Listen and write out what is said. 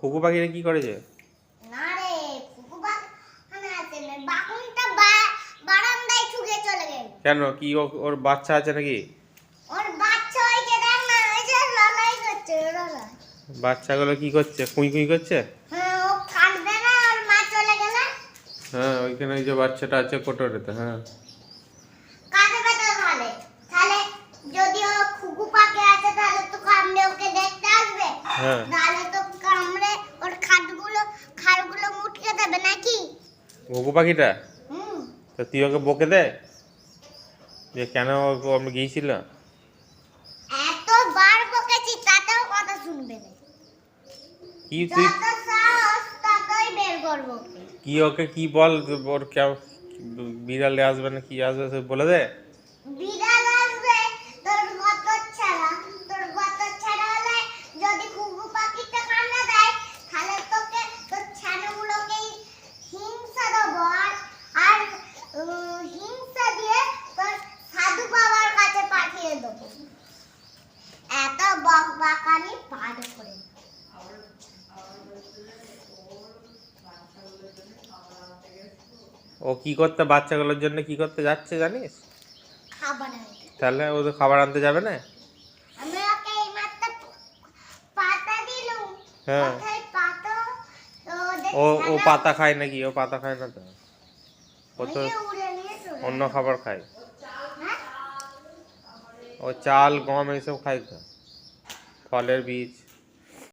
খুকু পাখিরা কি করেছে না রে ফুকু বাগানে আছে না বাকুনটা বারান্দায় ঠুকে চলে গেল। কেন? কি ওর বাচ্চা আছে নাকি? ওর বাচ্চা হয়েছে দেখ না ওই যে লড়াই করছে লড়াই। বাচ্চাগুলো কি করছে? কুই কুই করছে? হ্যাঁ ও কাটবে না ওর মা চলে গেলে। হ্যাঁ ওইখানে ওই যে বাচ্চাটা আছে কোটরেতে হ্যাঁ। কাটবে তো তাহলে তাহলে যদি ও খুকু পাকে আছে তাহলে তো কামড়ে ওকে দেখতে আসবে। হ্যাঁ তাহলে তো কামড়ে ওর খাটগুলো খাড়গুলো মুটকে দেবে নাকি ঘুঘু পাখিটা? তো তুই ওকে বকে দে। যে কেন আমি আমরা গিয়েছিল এতবার বকেছি তাতেও কথা শুনবে না। কি তুই। কি ওকে কি বল ওর কেউ বিড়ালে আসবে না কি আসবে সে বলে দে। বক বাকানি পার করে। ও কি করতে বাচ্চাগুলোর জন্য কি করতে যাচ্ছে জানিস? খাবার আনতে। তাহলে ও তো খাবার আনতে যাবে না? আমি ওকে এই মাত্র পাতা দিলুম হ্যাঁ। পাতা ও ও পাতা খায় নাকি? ও পাতা খায় না তো? ও তো অন্য খাবার খায়। হ্যাঁ? ও চাল গম এইসব খায় তো? ফলের বীজ